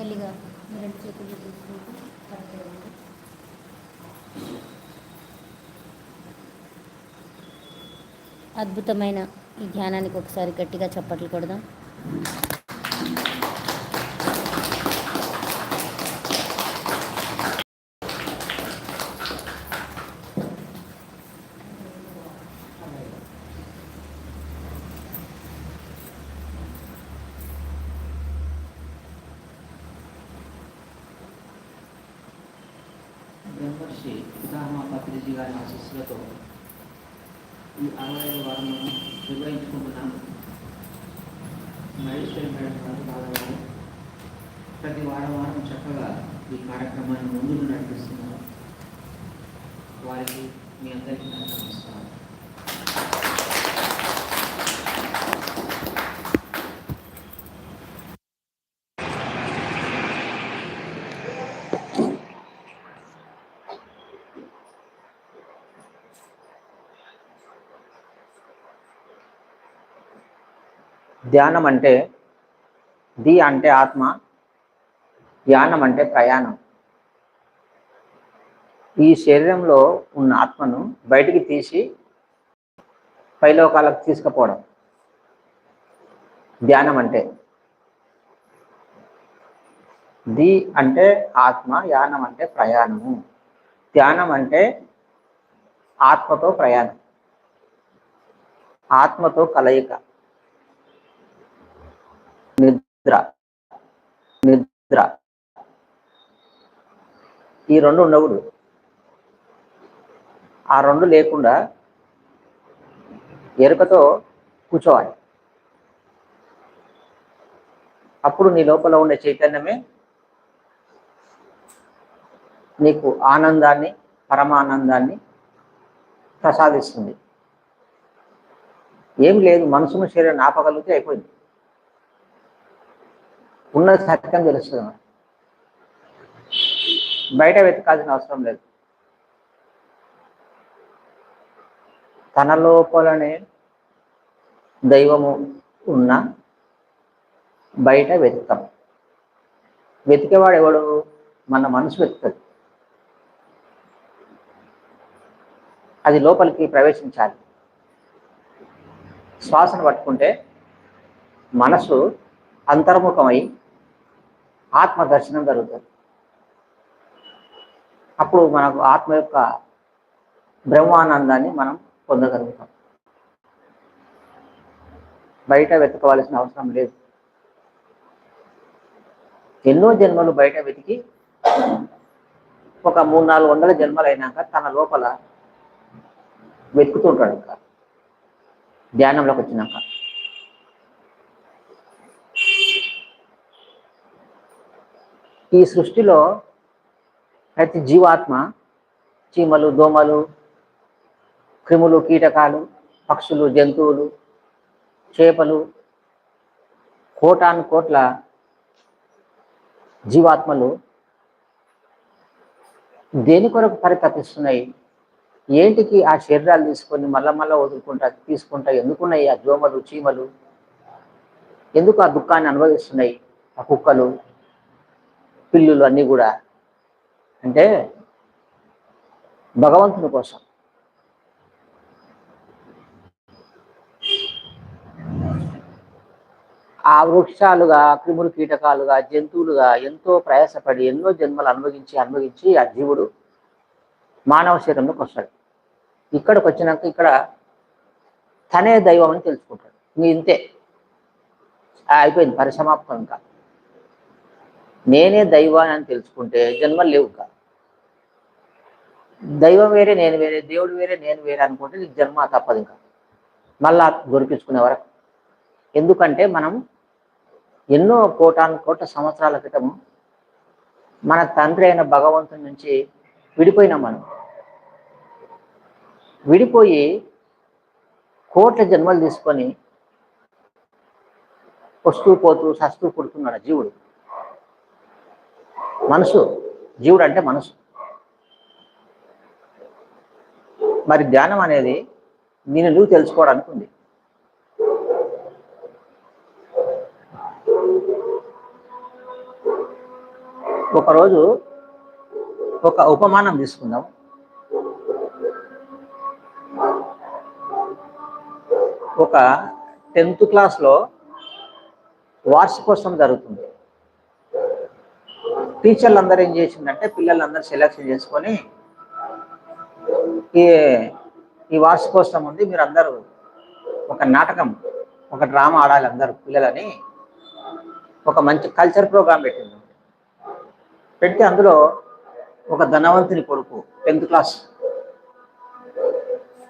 మెల్లిగా రెండు చేతులు తీసుకుంటూ కరెక్ట్గా అద్భుతమైన ఈ ధ్యానానికి ఒకసారి గట్టిగా చప్పట్లు కొడదాం బ్రహ్మర్షి ఉదాహరణ పత్రిజీ గారి ఆశీస్సులతో ఈ అరవై ఐదు వారం నిర్వహించుకుంటున్నాం మహేశ్వరి మేడం గారు బాగా ప్రతి వారం వారం చక్కగా ఈ కార్యక్రమాన్ని ముందుకు నడిపిస్తున్నారు వారికి మీ అందరికీ నా నమస్కారం ధ్యానం అంటే ది అంటే ఆత్మ ధ్యానం అంటే ప్రయాణం. ఈ శరీరంలో ఉన్న ఆత్మను బయటికి తీసి పైలోకాలకు తీసుకుపోవడం. ధ్యానం అంటే. ది అంటే ఆత్మ యానం అంటే ప్రయాణము. ధ్యానం అంటే ఆత్మతో ప్రయాణం. ఆత్మతో కలయిక. నిద్ర. నిద్ర. ఈ రెండు ఉండకూడదు. ఆ రెండు లేకుండా ఎరుకతో కూర్చోవాలి. అప్పుడు నీ లోపల ఉండే చైతన్యమే నీకు ఆనందాన్ని పరమానందాన్ని ప్రసాదిస్తుంది. ఏం లేదు మనసును శరీరం ఆపగలిగితే అయిపోయింది. ఉన్నది సత్యం తెలుస్తుంది బయట వెతకాల్సిన అవసరం లేదు. తన లోపలనే దైవము ఉన్న బయట వెతుకుతాం వెతికేవాడు ఎవడు మన మనసు వెతుకుతుంది అది లోపలికి ప్రవేశించాలి. శ్వాసను పట్టుకుంటే మనసు అంతర్ముఖమై ఆత్మదర్శనం జరుగుతుంది. అప్పుడు మనకు ఆత్మ యొక్క బ్రహ్మానందాన్ని మనం పొందగలుగుతాం. బయట వెతకవలసిన అవసరం లేదు. ఎన్నో జన్మలు బయట వెతికి ఒక మూడు నాలుగు వందల జన్మలు అయినాక తన లోపల వెతుకుతుంటాడు ఇంకా. ధ్యానంలోకి వచ్చినాక. ఈ సృష్టిలో ప్రతి జీవాత్మ చీమలు దోమలు క్రిములు కీటకాలు పక్షులు జంతువులు చేపలు కోటాను కోట్ల జీవాత్మలు దేని కొరకు పరితపిస్తున్నాయి? ఏంటికి ఆ శరీరాలు తీసుకొని మళ్ళా మళ్ళా వదులుకుంటా తీసుకుంటా ఎందుకున్నాయి ఆ దోమలు చీమలు? ఎందుకు ఆ దుఃఖాన్ని అనుభవిస్తున్నాయి? ఆ కుక్కలు పిల్లులు అన్నీ కూడా. అంటే భగవంతుని కోసం. ఆ వృక్షాలుగా క్రిములు కీటకాలుగా జంతువులుగా ఎంతో ప్రయాసపడి ఎన్నో జన్మలు అనుభవించి అనుభవించి ఆ జీవుడు మానవ శరీరంలోకి వస్తాడు. ఇక్కడికి వచ్చినాక ఇక్కడ తనే దైవం అని తెలుసుకుంటాడు. ఇంక ఇంతే. అయిపోయింది. పరిసమాప్తం ఇంకా. నేనే దైవాన్ని అని తెలుసుకుంటే జన్మలు లేవు కాదు దైవం వేరే నేను వేరే దేవుడు వేరే నేను వేరే అనుకుంటే నీకు జన్మ తప్పదు ఇంకా. మళ్ళా దొరికించుకునే వరకు. ఎందుకంటే మనం ఎన్నో కోటాను కోట్ల సంవత్సరాల క్రితం మన తండ్రి అయిన భగవంతుని నుంచి విడిపోయినాం మనం. విడిపోయి కోట్ల జన్మలు తీసుకొని వస్తూ పోతూ సస్తూ పుడుతున్నాడు జీవుడు. మనసు జీవుడు అంటే మనసు. మరి ధ్యానం అనేది నేను నువ్వు తెలుసుకోవడానికి ఉంది? ఒకరోజు ఒక ఉపమానం తీసుకుందాం. ఒక టెన్త్ క్లాస్లో వార్షికోత్సవం జరుగుతుంది. టీచర్లు అందరూ ఏం చేసిందంటే పిల్లలందరూ సెలెక్షన్ చేసుకొని ఈ ఈ వార్షికోత్సవం ఉంది మీరు అందరూ ఒక నాటకం ఒక డ్రామా ఆడాలి అందరూ పిల్లలని. ఒక మంచి కల్చర్ ప్రోగ్రాం పెట్టింది. పెట్టి అందులో ఒక ధనవంతుని కొడుకు టెన్త్ క్లాస్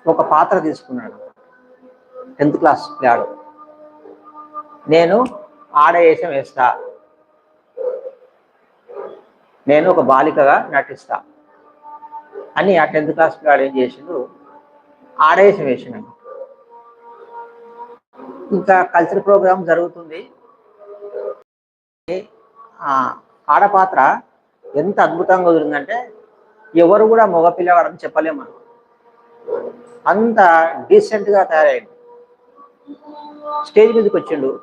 ఒక పాత్ర తీసుకున్నాడు. టెన్త్ క్లాస్ పిల్లాడు నేను ఆడవేషం వేస్తా. నేను ఒక బాలికగా నటిస్తా. అని ఆ టెన్త్ క్లాస్ పిల్లాడు ఏం చేసిండు? ఆడవేషం వేసినాడు ఇంకా కల్చర్ ప్రోగ్రామ్ జరుగుతుంది. ఆ ఆడపాత్ర ఎంత అద్భుతంగా కుదిరిందంటే ఎవరు కూడా మగ పిల్లవాడని చెప్పలేము మనం. అంత డీసెంట్గా తయారైంది. స్టేజ్ మీదకి వచ్చిండు.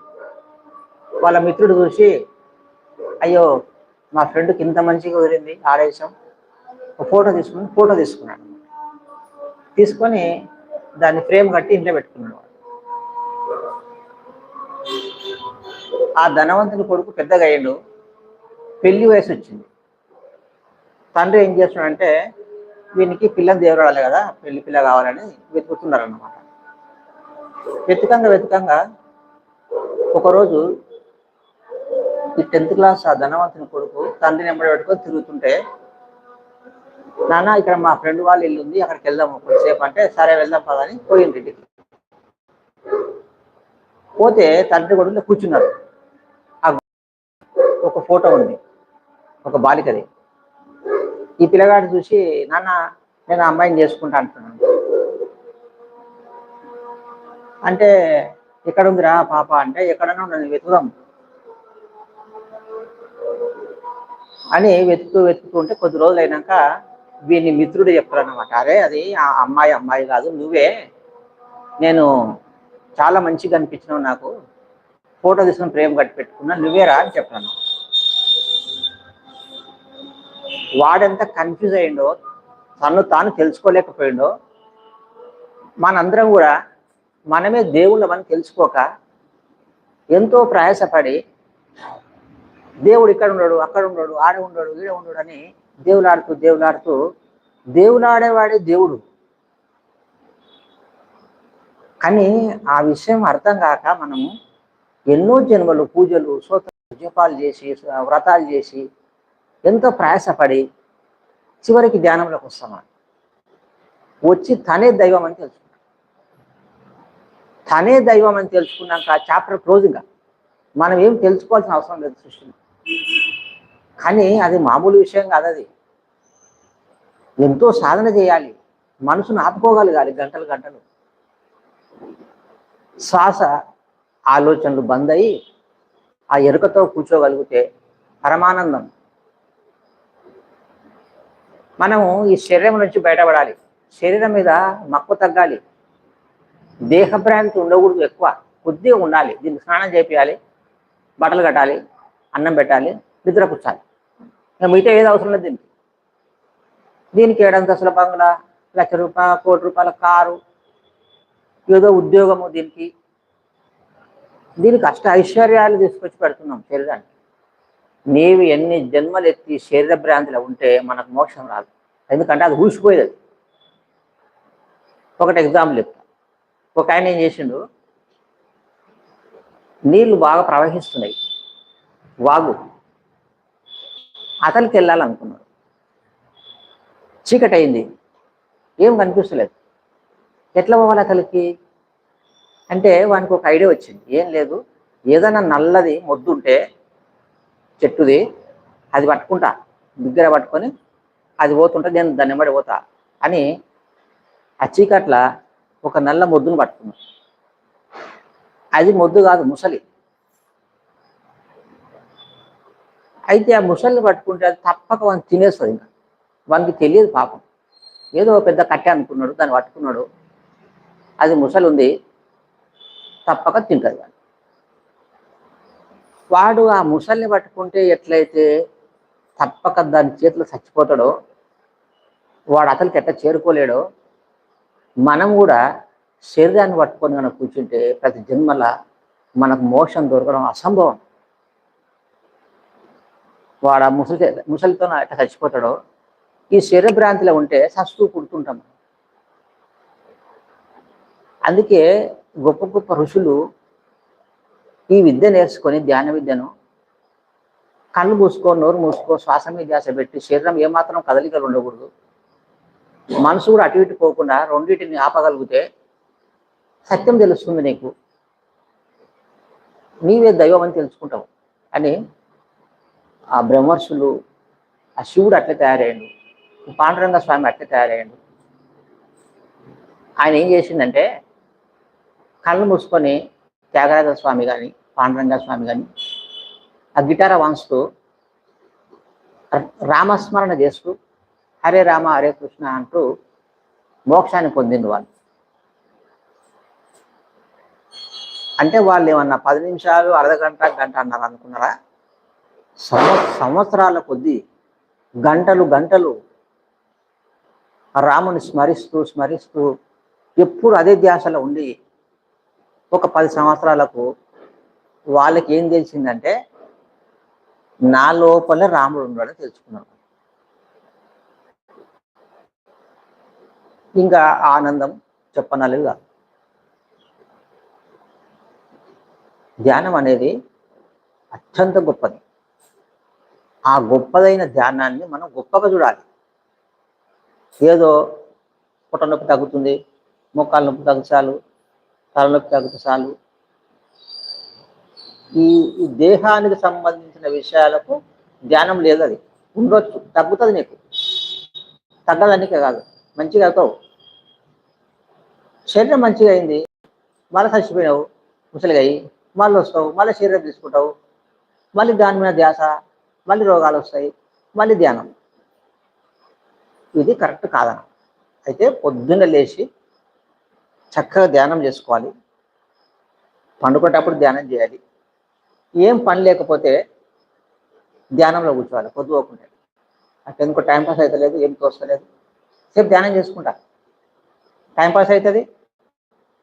వాళ్ళ మిత్రుడు చూసి అయ్యో మా ఫ్రెండ్కి ఇంత మంచిగా కుదిరింది ఆడేశం. ఒక ఫోటో తీసుకుని ఫోటో తీసుకున్నాడు. తీసుకొని దాన్ని ఫ్రేమ్ కట్టి ఇంట్లో పెట్టుకున్నాడు ఆ ధనవంతుని కొడుకు పెద్దగా అయ్యాడు. పెళ్ళి వయసు వచ్చింది. తండ్రి ఏం చేస్తున్నాడంటే వీనికి పిల్లని దేవరాలి కదా పెళ్ళి పిల్ల కావాలని వెతుకుతున్నారు అనమాట వెతుకంగా వెతుకంగా ఒకరోజు ఈ టెన్త్ క్లాస్ ఆ ధనవంతుని కొడుకు తండ్రిని ఎంబడి పెట్టుకొని తిరుగుతుంటే నాన్న ఇక్కడ మా ఫ్రెండ్ వాళ్ళ ఇల్లు ఉంది అక్కడికి వెళ్దాం కొద్దిసేపు అంటే సరే వెళ్దాం పదని అని పోయింది ఇంటికి. పోతే తండ్రి కొడుకులో కూర్చున్నారు. ఆ ఒక ఫోటో ఉంది ఒక బాలికది. ఈ పిల్లగాడు చూసి నాన్న నేను అమ్మాయిని చేసుకుంటా అంటున్నాను అంటే ఎక్కడ ఉందిరా పాప? అంటే ఎక్కడన్నా నన్ను వెతుకుదాం. అని వెతుకుతూ వెతుకుంటే కొద్ది రోజులు అయినాక వీని మిత్రుడు చెప్తారనమాట అరే అది ఆ అమ్మాయి అమ్మాయి కాదు నువ్వే. నేను చాలా మంచిగా అనిపించినావు నాకు. ఫోటో తీసుకుని ప్రేమ కట్టి పెట్టుకున్నా నువ్వేరా? అని చెప్పాను వాడెంత కన్ఫ్యూజ్ అయ్యిండో తను తాను తెలుసుకోలేకపోయిండో మనందరం కూడా మనమే దేవుళ్ళమని తెలుసుకోక ఎంతో ప్రయాసపడి దేవుడు ఇక్కడ ఉన్నాడు అక్కడ ఉన్నాడు ఆడ ఉన్నాడు ఈడ ఉన్నాడు అని దేవులాడుతూ దేవులాడుతూ దేవులాడేవాడే దేవుడు. కానీ ఆ విషయం అర్థం కాక మనము ఎన్నో జన్మలు పూజలు సోత జపాలు చేసి వ్రతాలు చేసి ఎంతో ప్రయాసపడి చివరికి ధ్యానంలోకి వస్తామా వచ్చి తనే దైవం అని తెలుసుకున్నాం తనే దైవం అని తెలుసుకున్నాక ఆ చాప్టర్ క్లోజింగ్ మనం ఏం తెలుసుకోవాల్సిన అవసరం లేదు సృష్టిలో. కానీ అది మామూలు విషయం కాదు అది. ఎంతో సాధన చేయాలి. మనసును ఆపుకోగలగాలి గంటలు గంటలు. శ్వాస ఆలోచనలు బంద్ అయ్యి ఆ ఎరుకతో కూర్చోగలిగితే పరమానందం మనము ఈ శరీరం నుంచి బయటపడాలి. శరీరం మీద మక్కువ తగ్గాలి. దేహభ్రాంతి ఉండకూడదు ఎక్కువ. కొద్దిగా ఉండాలి. దీనికి స్నానం చేపియాలి. బట్టలు కట్టాలి. అన్నం పెట్టాలి. నిద్ర పుచ్చాలి. ఇంకా మిగతా ఏది అవసరం లేదు దీనికి. దీనికి ఏడంతస్తుల బంగ్లా లక్ష రూపాయల కోటి రూపాయల కారు ఏదో ఉద్యోగము దీనికి. దీనికి అష్ట ఐశ్వర్యాలు తీసుకొచ్చి పెడుతున్నాం శరీరానికి. నీవు ఎన్ని జన్మలు ఎత్తి శరీర భ్రాంతిలో ఉంటే మనకు మోక్షం రాదు. ఎందుకంటే అది ఊసిపోయేది అది. ఒకటి ఎగ్జాంపుల్ చెప్తా. ఒక ఆయన ఏం చేసిండు? నీళ్ళు బాగా ప్రవహిస్తున్నాయి. వాగు. అతనికి వెళ్ళాలనుకున్నాడు. చీకటి అయింది ఏం కనిపిస్తలేదు. ఎట్లా పోవాలి అతనికి? అంటే వానికి ఒక ఐడియా వచ్చింది. ఏం లేదు. ఏదైనా నల్లది మొద్దుంటే చెట్టుది అది పట్టుకుంటా దగ్గర పట్టుకొని అది పోతుంటే నేను దాన్ని వెంబడి పోతా అని ఆ చీకట్ల ఒక నల్ల మొద్దును పట్టుకున్నా. అది మొద్దు కాదు ముసలి. అయితే ఆ ముసలిని పట్టుకుంటే అది తప్పక వాడిని తినేస్తుంది ఇంకా. వానికి తెలియదు పాపం. ఏదో పెద్ద కట్టె అనుకున్నాడు దాన్ని పట్టుకున్నాడు. అది ముసలి ఉంది తప్పక తింటుంది వాడు ఆ ముసలిని పట్టుకుంటే ఎట్లయితే తప్పక దాని చేతిలో చచ్చిపోతాడో వాడు అతనికి ఎట్లా చేరుకోలేడో మనం కూడా శరీరాన్ని పట్టుకొని మనం కూర్చుంటే ప్రతి జన్మల మనకు మోక్షం దొరకడం అసంభవం. వాడు ఆ ముసలి ముసలితో ఎట్లా చచ్చిపోతాడో ఈ శరీర భ్రాంతిలో ఉంటే సస్తూ పుడుతుంటాం అందుకే గొప్ప గొప్ప ఋషులు ఈ విద్య నేర్చుకొని ధ్యాన విద్యను కళ్ళు మూసుకో నోరు మూసుకో శ్వాస మీద ధ్యాస పెట్టి శరీరం ఏమాత్రం కదలికలు ఉండకూడదు. మనసు కూడా అటు ఇటు పోకుండా రెండింటిని ఆపగలిగితే సత్యం తెలుస్తుంది నీకు. నీవే దైవం అని తెలుసుకుంటావు. అని ఆ బ్రహ్మర్షులు ఆ శివుడు అట్లే తయారయ్యాడు. పాండురంగ స్వామి అట్లే తయారయ్యాడు. ఆయన ఏం చేసిందంటే కళ్ళు మూసుకొని త్యాగరాజ స్వామి కానీ పాండురంగ స్వామి కానీ ఆ గిటార వాంచుతూ రామస్మరణ చేస్తూ హరే రామ హరే కృష్ణ అంటూ మోక్షాన్ని పొందింది వాళ్ళు. అంటే వాళ్ళు ఏమన్నా పది నిమిషాలు అర్ధగంట గంట అన్నారు అనుకున్నారా? సంవ సంవత్సరాల కొద్దీ గంటలు గంటలు రాముని స్మరిస్తూ స్మరిస్తూ ఎప్పుడు అదే ధ్యాసలో ఉండి ఒక పది సంవత్సరాలకు వాళ్ళకి ఏం తెలిసిందంటే నా లోపల రాముడు ఉన్నాడని తెలుసుకున్నాడు ఇంకా ఆనందం చెప్పనలేదు కాదు. ధ్యానం అనేది అత్యంత గొప్పది. ఆ గొప్పదైన ధ్యానాన్ని మనం గొప్పగా చూడాలి. ఏదో పుట్ట నొప్పి తగ్గుతుంది మోకాల నొప్పి తగ్గు చాలు తలనొప్పి తగ్గుతుంది చాలు ఈ ఈ దేహానికి సంబంధించిన విషయాలకు ధ్యానం లేదు అది. ఉండొచ్చు తగ్గుతుంది నీకు. తగ్గదానికే కాదు. మంచిగా అవుతావు. శరీరం మంచిగా అయింది మళ్ళీ చచ్చిపోయినావు ముసలిగా అయ్యి మళ్ళీ వస్తావు మళ్ళీ శరీరం తీసుకుంటావు. మళ్ళీ దాని మీద ధ్యాస మళ్ళీ రోగాలు వస్తాయి మళ్ళీ ధ్యానం. ఇది కరెక్ట్ కాదన. అయితే పొద్దున్న లేచి చక్కగా ధ్యానం చేసుకోవాలి. పండుకునేటప్పుడు ధ్యానం చేయాలి. ఏం పని లేకపోతే ధ్యానంలో కూర్చోవాలి పొద్దుపోకుండా అంటే ఎందుకో టైంపాస్ అవుతలేదు ఏం తోస్తలేదు సేపు ధ్యానం చేసుకుంటా. టైంపాస్ అవుతుంది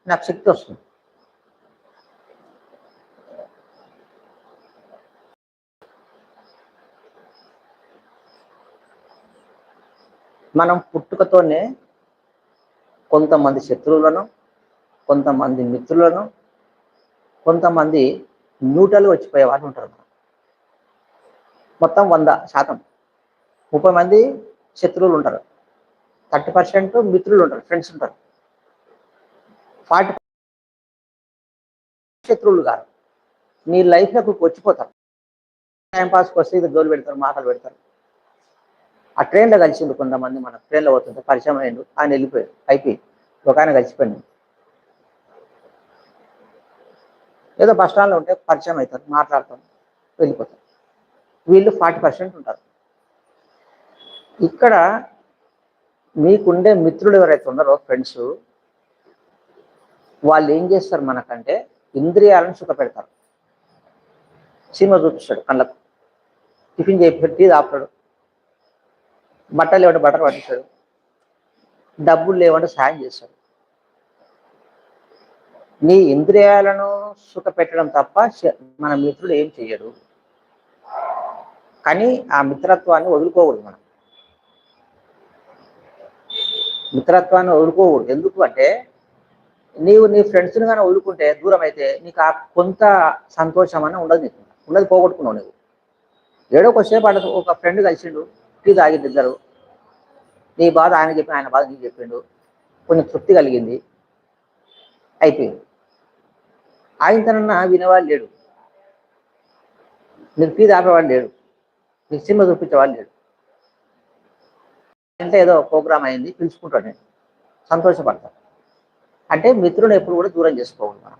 నాకు శక్తి వస్తుంది. మనం పుట్టుకతోనే కొంతమంది శత్రువులను కొంతమంది మిత్రులను కొంతమంది న్యూటలు వచ్చిపోయే వాళ్ళు ఉంటారు మొత్తం వంద శాతం. ముప్పై మంది శత్రువులు ఉంటారు. థర్టీ పర్సెంట్ మిత్రులు ఉంటారు ఫ్రెండ్స్ ఉంటారు. ఫార్టీ శత్రువులు కాదు నీ లైఫ్లోకి వచ్చిపోతారు. టైం పాస్కి వస్తే ఇది గోలు పెడతారు మాటలు పెడతారు. ఆ ట్రైన్లో కలిసిండు కొంతమంది మన ట్రైన్లో పోతుంటే పరిచయం అయ్యిండు ఆయన వెళ్ళిపోయాడు అయిపోయి ఒక ఆయన కలిసిపోయింది ఏదో బస్ స్టాండ్లో ఉంటే పరిచయం అవుతారు మాట్లాడతాం వెళ్ళిపోతారు. వీళ్ళు ఫార్టీ పర్సెంట్ ఉంటారు. ఇక్కడ మీకుండే మిత్రులు ఎవరైతే ఉన్నారో ఫ్రెండ్స్ వాళ్ళు ఏం చేస్తారు మనకంటే ఇంద్రియాలను సుఖ పెడతారు సినిమా చూపిస్తాడు కళ్ళకు. టిఫిన్ చేసి టీ ఆపుతాడు బట్టలు లేవంటే బట్టలు పట్టిస్తాడు. డబ్బులు లేవంటే సాయం చేస్తాడు. నీ ఇంద్రియాలను సుఖ పెట్టడం తప్ప మన మిత్రుడు ఏం చెయ్యడు. కానీ ఆ మిత్రత్వాన్ని వదులుకోకూడదు మనం. మిత్రత్వాన్ని వదులుకోకూడదు. ఎందుకు అంటే నీవు నీ ఫ్రెండ్స్ని కానీ వదులుకుంటే దూరం అయితే నీకు ఆ కొంత సంతోషం అని ఉండదు నీకు. ఉండదు పోగొట్టుకున్నావు నువ్వు ఏడో కొద్దిసేపు అక్కడ ఒక ఫ్రెండ్ కలిసిండు టీ తాగింది ఇద్దరు. నీ బాధ ఆయన చెప్పి ఆయన బాధ నీకు చెప్పిండు. కొంచెం తృప్తి కలిగింది. అయిపోయింది. ఆయన ఆయనతనన్నా వినేవాళ్ళు లేడు. నీకు టీ తాపేవాడు లేడు నీకు సినిమా చూపించేవాళ్ళు లేడు అంటే ఏదో ప్రోగ్రామ్ అయింది పిలుచుకుంటాడు నేను సంతోషపడతాను అంటే మిత్రుడు ఎప్పుడు కూడా దూరం చేసుకోవాలి మనం.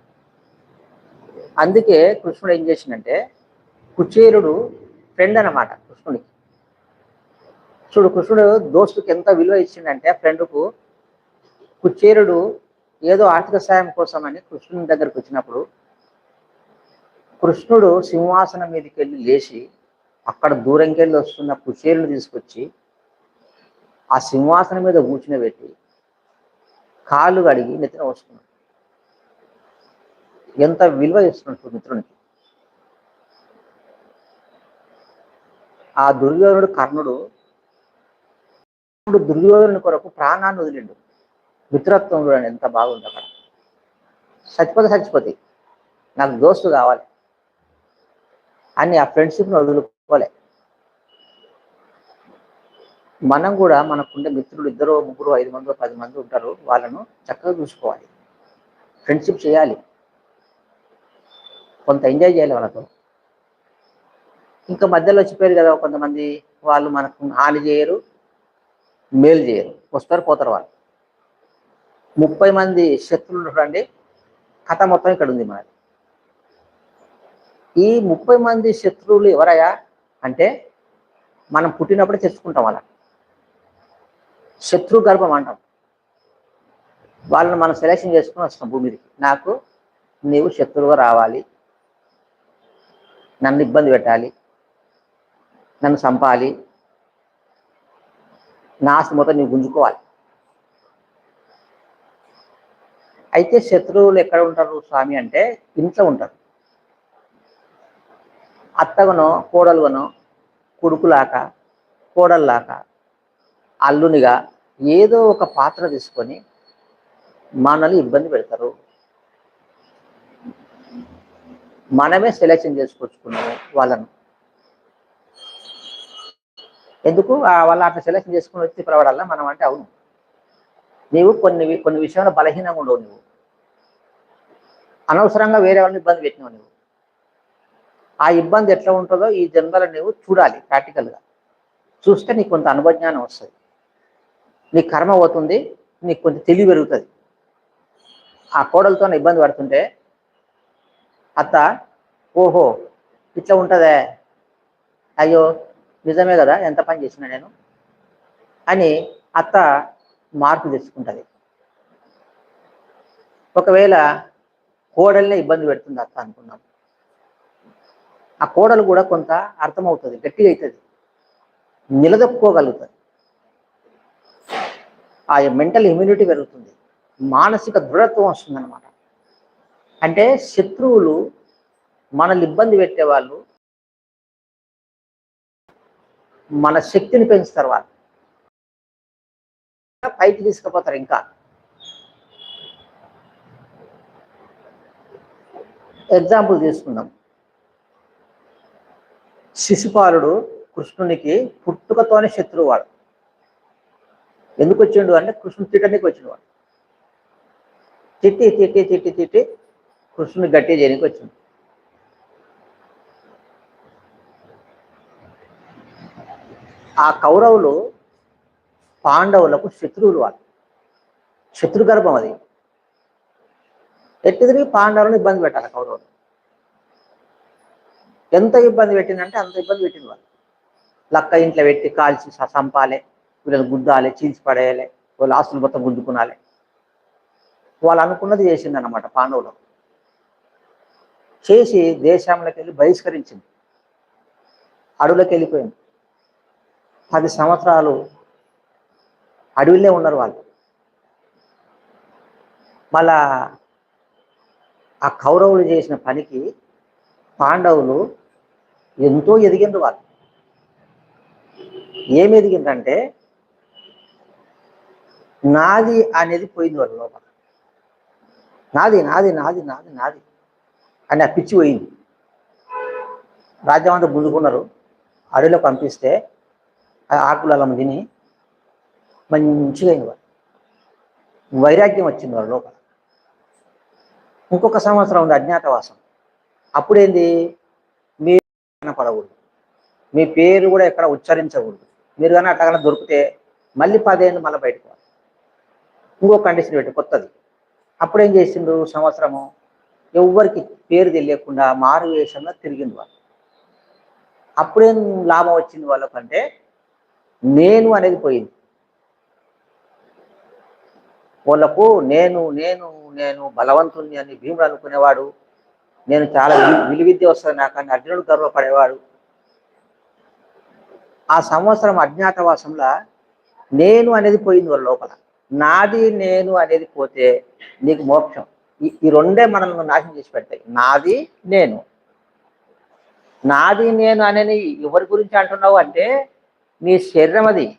అందుకే కృష్ణుడు ఏం చేసిందంటే కుచేరుడు ఫ్రెండ్ అన్నమాట కృష్ణుడికి. చూడు కృష్ణుడు దోస్తుకి ఎంత విలువ ఇచ్చిండంటే ఫ్రెండ్కు కుచేరుడు ఏదో ఆర్థిక సాయం కోసమని కృష్ణుని దగ్గరకు వచ్చినప్పుడు కృష్ణుడు సింహాసనం మీదకి వెళ్ళి లేచి అక్కడ దూరంకి వెళ్ళి వస్తున్న కుచేరుని తీసుకొచ్చి ఆ సింహాసనం మీద కూర్చుని పెట్టి కాళ్ళు కడిగి నిద్ర వస్తున్నాడు ఎంత విలువ ఇస్తున్నట్టు మిత్రునికి ఆ దుర్యోధనుడు కర్ణుడు ఇప్పుడు దుర్యోధనుని కొరకు ప్రాణాన్ని వదిలిండు. మిత్రత్వం చూడండి ఎంత బాగుంది అక్కడ. చచ్చిపోతే చచ్చిపోతే నాకు దోస్తు కావాలి. అని ఆ ఫ్రెండ్షిప్ని వదులుకోలే మనం కూడా మనకుండే మిత్రులు ఇద్దరు ముగ్గురు ఐదు మంది పది మంది ఉంటారు. వాళ్ళను చక్కగా చూసుకోవాలి. ఫ్రెండ్షిప్ చేయాలి. కొంత ఎంజాయ్ చేయాలి వాళ్ళతో. ఇంకా మధ్యలో వచ్చిపోయారు కదా కొంతమంది వాళ్ళు మనకు హాని చేయరు మేలు చేయరు. వస్తారు పోతారు వాళ్ళు. ముప్పై మంది శత్రువులు చూడండి కథ మొత్తం ఇక్కడ ఉంది మనది. ఈ ముప్పై మంది శత్రువులు ఎవరయ్యా? అంటే మనం పుట్టినప్పుడే తెచ్చుకుంటాం అలా. శత్రు గర్భం అంటాం. వాళ్ళని మనం సెలెక్షన్ చేసుకుని వస్తాం భూమికి. నాకు నీవు శత్రువుగా రావాలి. నన్ను ఇబ్బంది పెట్టాలి. నన్ను చంపాలి. నా ఆస్తి మొత్తం నీవు గుంజుకోవాలి. అయితే శత్రువులు ఎక్కడ ఉంటారు స్వామి అంటే ఇంట్లో ఉంటారు. అత్తగనో కోడలుగనో కొడుకులాక కోడల్లాక అల్లునిగా ఏదో ఒక పాత్ర తీసుకొని మనల్ని ఇబ్బంది పెడతారు. మనమే సెలెక్షన్ చేసుకొచ్చుకున్నాము వాళ్ళను. ఎందుకు? వాళ్ళ వాళ్ళు అట్లా సెలెక్షన్ చేసుకుని వచ్చి ప్రవడాల మనం అంటే అవును. నీవు కొన్ని కొన్ని విషయంలో బలహీనంగా ఉండవు నువ్వు అనవసరంగా వేరే వాళ్ళని ఇబ్బంది పెట్టినావు నువ్వు ఆ ఇబ్బంది ఎట్లా ఉంటుందో ఈ జన్మలో నువ్వు చూడాలి ప్రాక్టికల్గా. చూస్తే నీకు కొంత అనుభవజ్ఞానం వస్తుంది. నీ కర్మ పోతుంది నీకు కొంచెం తెలివి పెరుగుతుంది. ఆ కోడలతో ఇబ్బంది పడుతుంటే అత్త ఓహో ఇట్లా ఉంటుందే. అయ్యో నిజమే కదా ఎంత పని చేసిన నేను? అని అత్త మార్పు తెచ్చుకుంటుంది. ఒకవేళ కోడల్నే ఇబ్బంది పెడుతుంది అక్క అనుకున్నాం. ఆ కోడలు కూడా కొంత అర్థమవుతుంది గట్టిగా అవుతుంది నిలదొక్కుకోగలుగుతుంది. ఆ మెంటల్ ఇమ్యూనిటీ పెరుగుతుంది. మానసిక దృఢత్వం వస్తుందన్నమాట. అంటే శత్రువులు మనల్ని ఇబ్బంది పెట్టేవాళ్ళు మన శక్తిని పెంచుతారు వాళ్ళు. పైకి తీసుకుపోతారు ఇంకా. ఎగ్జాంపుల్ తీసుకుందాం. శిశుపాలుడు కృష్ణునికి పుట్టుకతోనే శత్రువు వాడు ఎందుకు వచ్చిండు అంటే కృష్ణుడు తిట్టడానికి వచ్చిన వాడు తిట్టి తిట్టి తిట్టి తిట్టి కృష్ణుని గట్టి చేయడానికి వచ్చింది ఆ కౌరవులు పాండవులకు శత్రువులు వాళ్ళు. శత్రుగర్భం అది. ఎట్టి తిరిగి పాండవులను ఇబ్బంది పెట్టాలి కౌరవులు. ఎంత ఇబ్బంది పెట్టిందంటే అంత ఇబ్బంది పెట్టింది వాళ్ళు. లక్క ఇంట్లో పెట్టి కాల్చి స- చంపాలి వీళ్ళని గుద్దాలి చీల్చి పడేయాలి వాళ్ళ ఆస్తులు మొత్తం గుద్దుకునాలి వాళ్ళు అనుకున్నది చేసింది అనమాట పాండవులు. చేసి దేశంలోకి వెళ్ళి బహిష్కరించింది. అడవులోకి వెళ్ళిపోయింది. పది సంవత్సరాలు అడవిలో ఉన్నారు వాళ్ళు. మళ్ళా ఆ కౌరవులు చేసిన పనికి పాండవులు ఎంతో ఎదిగిండ్రు వాళ్ళు. ఏమి ఎదిగిందంటే నాది అనేది పోయింది వాళ్ళ లోపల. నాది నాది నాది నాది నాది అని ఆ పిచ్చి పోయింది. రాజ్యం అంతా గుంజుకున్నారు. అడవిలో పంపిస్తే ఆ అలా తిని మంచిగా అయింది వాళ్ళు వైరాగ్యం వచ్చింది వాళ్ళ లోపల. ఇంకొక సంవత్సరం ఉంది అజ్ఞాతవాసం. అప్పుడేంది? మీరు కనపడకూడదు. మీ పేరు కూడా ఎక్కడ ఉచ్చరించకూడదు. మీరు కానీ అట్లా దొరికితే మళ్ళీ పదేళ్ళు మళ్ళీ బయటకు ఇంకో కండిషన్ పెట్టి కొత్తది. అప్పుడేం చేసిండ్రు సంవత్సరము? ఎవ్వరికి పేరు తెలియకుండా మారు వేషంలో తిరిగింది వాళ్ళు. అప్పుడేం లాభం వచ్చింది వాళ్ళకంటే నేను అనేది పోయింది. వాళ్ళకు నేను నేను నేను బలవంతుణ్ణి అని భీముడు అనుకునేవాడు. నేను చాలా విలువిద్య వస్తుంది నాకు అని అర్జునుడు గర్వపడేవాడు. ఆ సంవత్సరం అజ్ఞాతవాసంలో నేను అనేది పోయింది వాళ్ళ లోపల. నాది నేను అనేది పోతే నీకు మోక్షం. ఈ ఈ రెండే మనల్ని నాశనం చేసి పెడతాయి. నాది నేను. నాది నేను అనేది ఎవరి గురించి అంటున్నావు అంటే నీ శరీరం అది.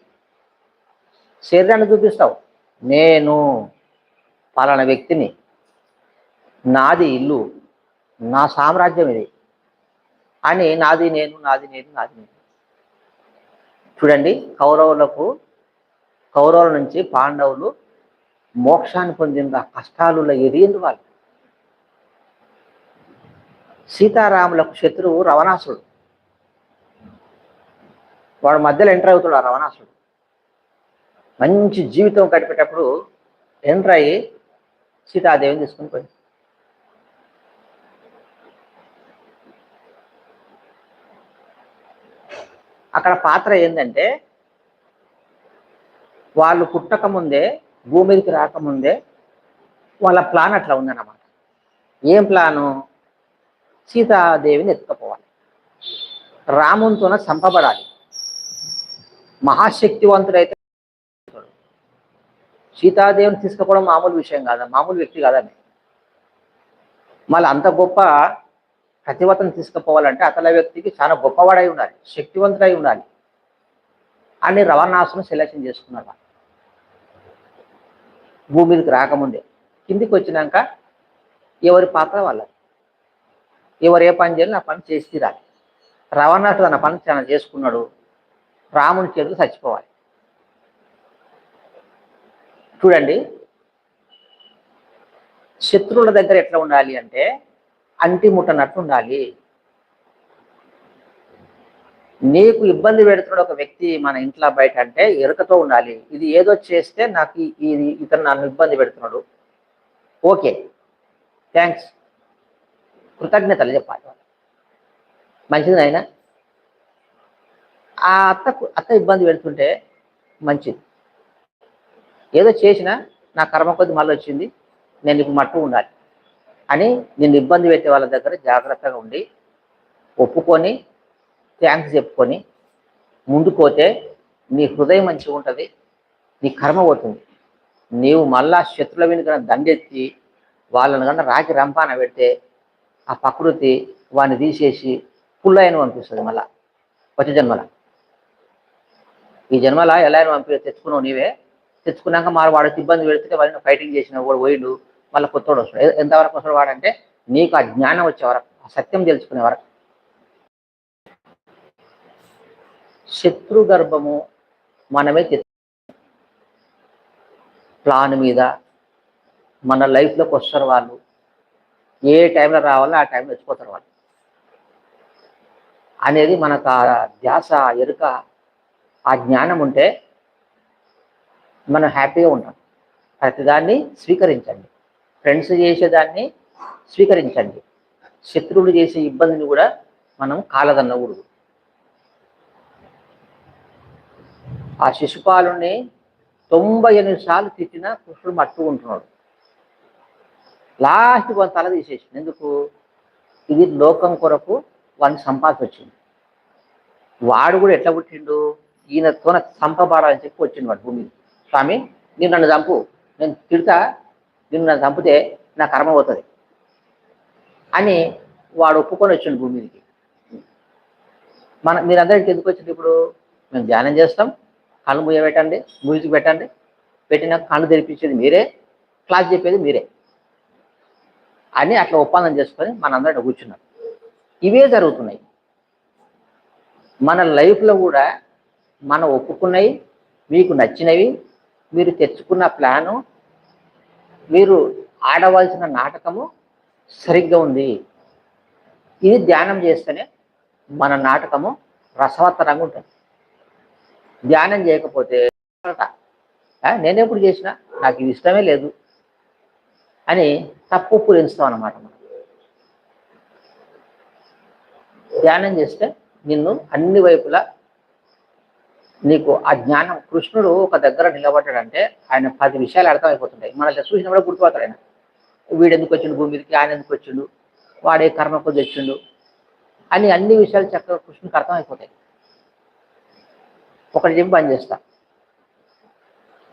శరీరాన్ని చూపిస్తావు. నేను పలానా వ్యక్తిని నాది ఇల్లు నా సామ్రాజ్యం ఇది. అని నాది నేను నాది నేను నాది నేను. చూడండి కౌరవులకు కౌరవుల నుంచి పాండవులు మోక్షాన్ని పొందిన కష్టాలు కష్టాలలో ఎదిగింది వాళ్ళు సీతారాములకు శత్రువు రవణాసుడు. వాడు మధ్యలో ఎంటర్ అవుతాడు ఆ రవణాసుడు. మంచి జీవితం గడిపేటప్పుడు ఎంటర్ అయ్యి సీతాదేవిని తీసుకుని పోయింది. అక్కడ పాత్ర ఏంటంటే వాళ్ళు పుట్టక ముందే భూమికి రాకముందే వాళ్ళ ప్లాన్ అట్లా ఉందన్నమాట. ఏం ప్లాను? సీతాదేవిని ఎత్తుకపోవాలి. రామునితోన చంపబడాలి. మహాశక్తివంతుడైతే సీతాదేవిని తీసుకుపోవడం మామూలు విషయం కాదా మామూలు వ్యక్తి కాదని మళ్ళీ అంత గొప్ప ప్రతివతను తీసుకుపోవాలంటే అతల వ్యక్తికి చాలా గొప్పవాడై ఉండాలి శక్తివంతుడై ఉండాలి అని రవణాసును సెలెక్షన్ చేసుకున్నారు భూమి మీదకి రాకముందే కిందికి వచ్చినాక ఎవరి పాత్ర వాళ్ళది? ఎవరు ఏ పని చేయాలి నా పని చేసి తీరాలి. రవణాసుడు తన పని చాలా చేసుకున్నాడు రాముని చేతులు చచ్చిపోవాలి. చూడండి. శత్రువుల దగ్గర ఎట్లా ఉండాలి అంటే అంటి ముట్టనట్లు ఉండాలి నీకు ఇబ్బంది పెడుతున్నాడు ఒక వ్యక్తి మన ఇంట్లో బయట అంటే ఎరుకతో ఉండాలి. ఇది ఏదో చేస్తే నాకు ఇది ఇతను నన్ను ఇబ్బంది పెడుతున్నాడు. ఓకే. థ్యాంక్స్. కృతజ్ఞతలు చెప్పాలి మంచిది నాయన? ఆ అత్తకు అత్త ఇబ్బంది పెడుతుంటే మంచిది. ఏదో చేసినా నా కర్మ కొద్ది మళ్ళీ వచ్చింది నేను ఇప్పుడు మట్టు ఉండాలి అని నిన్ను ఇబ్బంది పెట్టే వాళ్ళ దగ్గర జాగ్రత్తగా ఉండి ఒప్పుకొని థ్యాంక్స్ చెప్పుకొని ముందుకోతే నీ హృదయం మంచిగా ఉంటుంది నీ కర్మ పోతుంది. నీవు మళ్ళా శత్రుల వెనుక దండెత్తి వాళ్ళని కన్నా రాకి రంపాన పెడితే ఆ ప్రకృతి వాడిని తీసేసి పుల్లయను పంపిస్తుంది మళ్ళా. వచ్చే జన్మల. ఈ జన్మల ఎలా అయినా పంపి తెచ్చుకున్నావు నీవే? తెచ్చుకున్నాక మరి వాడికి ఇబ్బంది పెడితే వాడిని ఫైటింగ్ చేసిన వాడు పోయిండు మళ్ళీ కొత్తవాడు వస్తాడు. ఎంతవరకు వస్తాడు వాడంటే నీకు ఆ జ్ఞానం వచ్చే వరకు ఆ సత్యం తెలుసుకునే వరకు. శత్రు గర్భము మనమే ప్లాన్ మీద మన లైఫ్లోకి వస్తారు వాళ్ళు. ఏ టైంలో రావాలో ఆ టైంలో వచ్చిపోతారు వాళ్ళు. అనేది మనకు ఆ ధ్యాస ఎరుక ఆ జ్ఞానం ఉంటే మనం హ్యాపీగా ఉంటాం. ప్రతిదాన్ని స్వీకరించండి. ఫ్రెండ్స్ చేసేదాన్ని స్వీకరించండి. శత్రువులు చేసే ఇబ్బందిని కూడా మనం కాలదన్నకూడదు ఆ శిశుపాలుని తొంభై ఎనిమిది సార్లు తిట్టినా కృష్ణుడు మట్టు ఉంటున్నాడు లాస్ట్ కొంత తల తీసేసింది. ఎందుకు? ఇది లోకం కొరకు వాడిని సంపాదించి వచ్చింది. వాడు కూడా ఎట్లా పుట్టిండు? ఈయనతోన చంపబడాలని చెప్పి వచ్చిండు వాడు భూమికి. స్వామి నేను నన్ను చంపు. నేను తిడతా నిన్ను నన్ను చంపితే నా కర్మ పోతుంది అని వాడు ఒప్పుకొని వచ్చిండు భూమి మీదకి. మన మీరందరికీ ఎందుకు వచ్చింది ఇప్పుడు? మేము ధ్యానం చేస్తాం కళ్ళు మూయ పెట్టండి మ్యూజిక్ పెట్టండి. పెట్టినాక కళ్ళు తెరిపించేది మీరే క్లాస్ చెప్పేది మీరే అని అట్లా ఒప్పందం చేసుకొని మనందరం కూర్చున్నాం. ఇవే జరుగుతున్నాయి. మన లైఫ్లో కూడా మనం ఒప్పుకున్నవి మీకు నచ్చినవి మీరు తెచ్చుకున్న ప్లాను మీరు ఆడవలసిన నాటకము సరిగ్గా ఉంది. ఇది ధ్యానం చేస్తేనే మన నాటకము రసవత్తరంగా ఉంటుంది. ధ్యానం చేయకపోతే నేను నేనెప్పుడు చేసిన? నాకు ఇది ఇష్టమే లేదు అని తప్పు పురించుతాం అన్నమాట మనం. ధ్యానం చేస్తే నిన్ను అన్ని వైపులా నీకు ఆ జ్ఞానం కృష్ణుడు ఒక దగ్గర నిలబడ్డాడంటే ఆయన పది విషయాలు అర్థమైపోతుంటాయి. మనల్ని చూసినప్పుడు గుర్తుపోతాడు ఆయన. వీడు ఎందుకు వచ్చిండు? భూమి మీదకి ఆయన ఎందుకు వచ్చిండు? వాడే కర్మ కొద్ది వచ్చిండు? అని అన్ని విషయాలు చక్కగా కృష్ణుడికి అర్థమైపోతాయి. ఒకటి చెప్పి పని చేస్తా.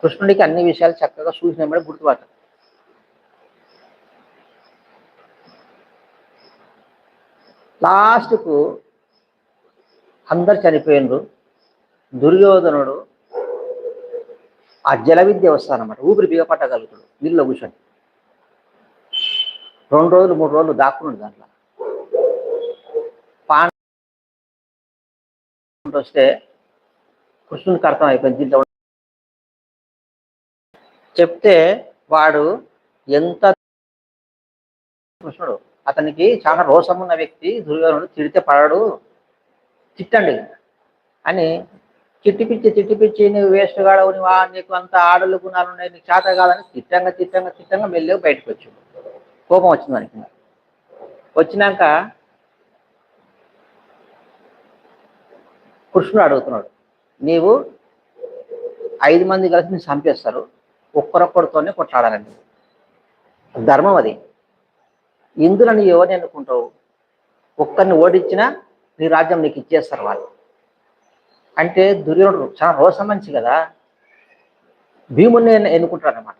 కృష్ణుడికి అన్ని విషయాలు చక్కగా చూసిన బట్టి గుర్తుపడతాడు లాస్ట్కు అందరు చనిపోయినరు. దుర్యోధనుడు ఆ జల విద్య వస్తానమాట ఊపిరి బిగపట్టగలుగుతాడు నీళ్ళు కూర్చొని రెండు రోజులు మూడు రోజులు దాక్కున్నాడు దాంట్లో. పాన్ వస్తే కృష్ణునికి అర్థం అయిపోయింది దీంట్లో చెప్తే వాడు ఎంత కృష్ణుడు అతనికి చాలా రోషం ఉన్న వ్యక్తి దుర్యోధనుడు తిడితే పడడు తిట్టండి అని చిట్టిపిచ్చి చిట్టిపిచ్చి నువ్వు వేస్ట్ కాడవు నువ్వు నీకు అంత ఆడలు గుణాలు ఉన్నాయి నీకు చేత కాదని చిట్టంగా చిట్టంగా చిట్టంగా మెల్లగా బయటకు వచ్చింది కోపం వచ్చింది మనకి వచ్చినాక కృష్ణుడు అడుగుతున్నాడు నీవు ఐదు మంది కలిసి నేను చంపేస్తారు ఒక్కరొక్కడితోనే కొట్లాడాలండి. ధర్మం అది. ఇందులో నీ ఎవరిని ఎన్నుకుంటావు? ఒక్కరిని ఓడించినా నీ రాజ్యం నీకు ఇచ్చేస్తారు వాళ్ళు. అంటే దుర్యోధనుడు చాలా రోషం మంచి కదా? భీముడిని ఎన్నుకుంటాడు అనమాట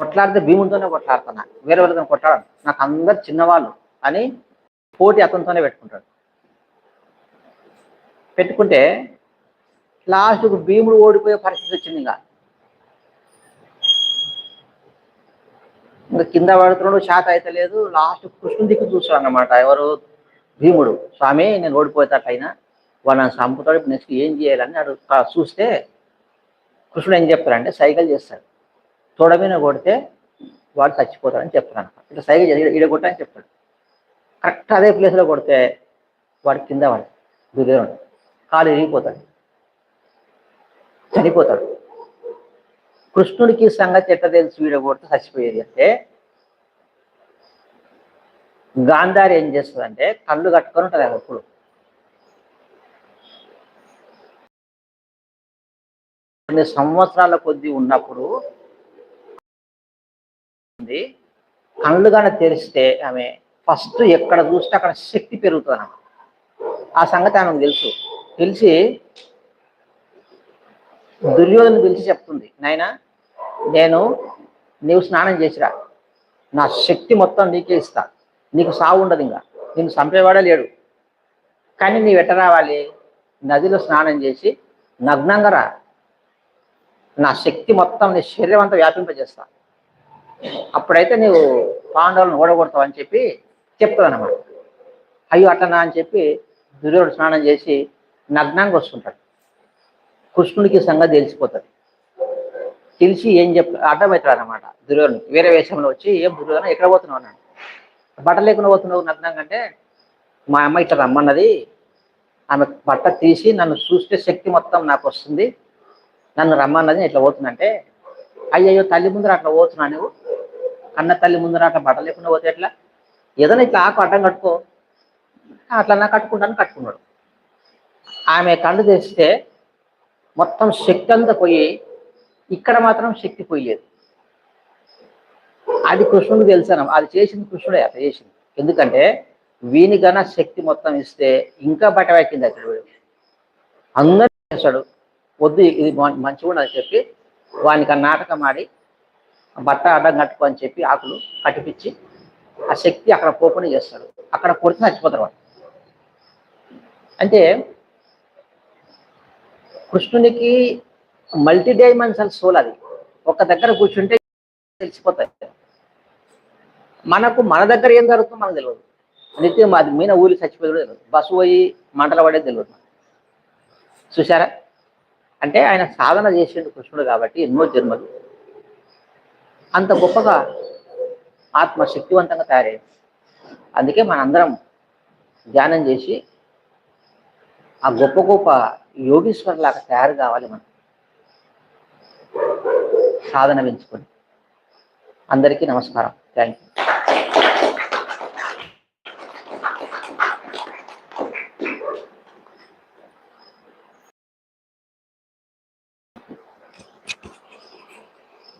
కొట్లాడితే భీముడితోనే కొట్లాడుతున్నా. వేరే వాళ్ళతో కొట్లాడను. నాకు అందరు చిన్నవాళ్ళు అని పోటీ అతనితోనే పెట్టుకుంటాడు. పెట్టుకుంటే లాస్ట్కు భీముడు ఓడిపోయే పరిస్థితి వచ్చింది ఇంకా. ఇంకా కింద పడుతున్నాడు శాత అయితే లేదు. లాస్ట్ కృష్ణుని దిక్కు చూస్తాడు అన్నమాట ఎవరు? భీముడు. స్వామి నేను ఓడిపోయేటట్లయినా వాడు నన్ను చంపుతాడు ఇప్పుడు నెక్స్ట్ ఏం చేయాలని అడు చూస్తే కృష్ణుడు ఏం చెప్తారంటే సైకిల్ చేస్తాడు. తోడ మీద కొడితే వాడు చచ్చిపోతాడని చెప్తాడు అనమాట ఇట్లా సైకిల్ చేసి ఈడ కొట్టని చెప్తాడు. కరెక్ట్ అదే ప్లేస్లో కొడితే వాడు కింద వాడు దుర్యోధనుడు. కాలు ఇరిగిపోతాడు చనిపోతాడు. కృష్ణుడికి సంగతి ఎట్ట తెలుసు? వీడ కొడితే చచ్చిపోయేది అంటే గాంధారి ఏం చేస్తుందంటే కళ్ళు కట్టుకొని ఉంటుంది ఆమె ఎప్పుడు? కొన్ని సంవత్సరాల కొద్దీ ఉన్నప్పుడు కళ్ళు కానీ తెరిస్తే ఆమె ఫస్ట్ ఎక్కడ చూస్తే అక్కడ శక్తి పెరుగుతుంది ఆ సంగతి ఆమెకు తెలుసు. తెలిసి దుర్యోధన పిలిచి చెప్తుంది నాయన నేను నీవు స్నానం చేసిరా. నా శక్తి మొత్తం నీకే ఇస్తా. నీకు సావు ఉండదు ఇంకా. నేను చంపేవాడే లేడు. కానీ నీవు ఎట్ట రావాలి. నదిలో స్నానం చేసి నగ్నంగా రా. నా శక్తి మొత్తం నీ శరీరం అంతా వ్యాపింపజేస్తా. అప్పుడైతే నీవు పాండవులను ఓడగొడతావు అని చెప్పి చెప్తాను అయ్యో అట్లనా అని చెప్పి దుర్యోడు స్నానం చేసి నగ్నంగా వస్తుంటాడు. కృష్ణుడికి సంగతి తెలిసిపోతుంది. తెలిసి ఏం చెప్ అర్థమవుతాడు అనమాట దుర్యోధను వేరే వేషంలో వచ్చి ఏం దుర్యోధన ఎక్కడ పోతున్నావు? అన్నాడు. బట్ట లేకుండా పోతున్నావు నగ్నంగా అంటే మా అమ్మ ఇట్లా రమ్మన్నది. ఆమె బట్ట తీసి నన్ను చూస్తే శక్తి మొత్తం నాకు వస్తుంది. నన్ను రమ్మన్నది నేను ఇట్లా పోతుందంటే అయ్యయ్యో తల్లి ముందర అట్లా పోతున్నా నువ్వు. అన్న తల్లి ముందర అట్లా బట్ట లేకుండా పోతే ఎట్లా? ఏదైనా ఇట్లా ఆకు అడ్డం కట్టుకో. అట్లా నా కట్టుకుంటాను కట్టుకున్నాడు. ఆమె కళ్ళు తెస్తే మొత్తం శక్తి అంతా పోయి ఇక్కడ మాత్రం శక్తి పోయలేదు అది కృష్ణుడు తెలుసాను అది చేసింది కృష్ణుడే అట్లా చేసింది. ఎందుకంటే వీనికన్నా శక్తి మొత్తం ఇస్తే ఇంకా బట్ట పెట్టింది అక్కడ అందరూ చేస్తాడు వద్దు ఇది మంచిగా అని చెప్పి వానికి ఆ నాటకం ఆడి బట్ట అడ్డం కట్టుకో అని చెప్పి ఆకులు కట్టిపించి ఆ శక్తి అక్కడ పోకుండా చేస్తాడు. అక్కడ కొడితే చచ్చిపోతారు వాడు. అంటే కృష్ణునికి మల్టీ డైమెన్షనల్ సోల్ అది. ఒక దగ్గర కూర్చుంటే తెలిసిపోతాయి. మనకు మన దగ్గర ఏం జరుగుతుందో మనకు తెలియదు. నిత్యం అది మీన ఊరికి చచ్చిపోయి కూడా తెలియదు. బస్సు పోయి మంటలు పడేది తెలియదు మనకు. చూసారా అంటే ఆయన సాధన చేసేందుకు కృష్ణుడు కాబట్టి ఎన్నో జన్మలు. అంత గొప్పగా ఆత్మ శక్తివంతంగా తయారైంది. అందుకే మనందరం ధ్యానం చేసి ఆ గొప్ప గొప్ప యోగీశ్వరులాగా తయారు కావాలి మనం. సాధన పెంచుకొని. అందరికీ నమస్కారం. Thank you